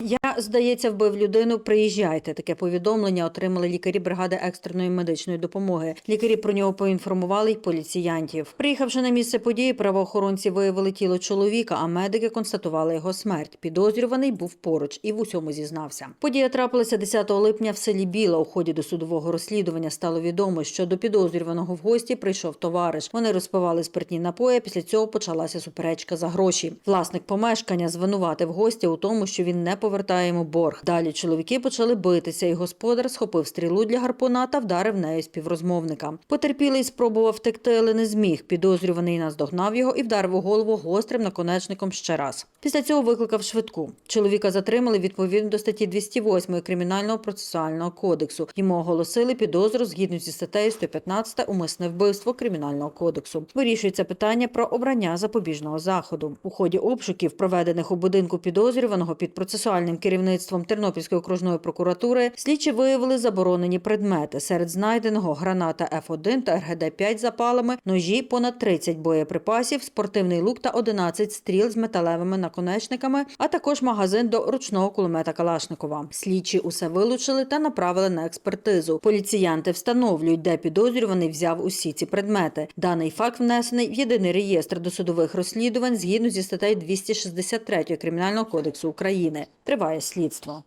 Я, здається, вбив людину. Приїжджайте. Таке повідомлення отримали лікарі бригади екстреної медичної допомоги. Лікарі про нього поінформували й поліціянтів. Приїхавши на місце події, правоохоронці виявили тіло чоловіка, а медики констатували його смерть. Підозрюваний був поруч і в усьому зізнався. Подія трапилася 10 липня в селі Біла. У ході досудового розслідування стало відомо, що до підозрюваного в гості прийшов товариш. Вони розпивали спиртні напої. Після цього почалася суперечка за гроші. Власник помешкання звинуватив гостя у тому, що він не повертає йому борг. Далі чоловіки почали битися, і господар схопив стрілу для гарпуна та вдарив нею співрозмовника. Потерпілий спробував втекти, але не зміг. Підозрюваний наздогнав його і вдарив у голову гострим наконечником ще раз. Після цього викликав швидку. Чоловіка затримали відповідно до статті 208 Кримінального процесуального кодексу. Йому оголосили підозру згідно зі статтею 115 умисне вбивство Кримінального кодексу. Вирішується питання про обрання запобіжного заходу. У ході обшуків, проведених у будинку підозрюваного під процесуальним керівництвом Тернопільської окружної прокуратури, слідчі виявили заборонені предмети. Серед знайденого граната Ф1 та РГД-5 запалами, ножі, понад 30 боєприпасів, спортивний лук та 11 стріл з металевими наконечниками, а також магазин до ручного кулемета Калашникова. Слідчі усе вилучили та направили на експертизу. Поліціянти встановлюють, де підозрюваний взяв усі ці предмети. Даний факт внесений в єдиний реєстр досудових розслідувань згідно зі статтею 263 Кримінального кодексу України. Триває слідство.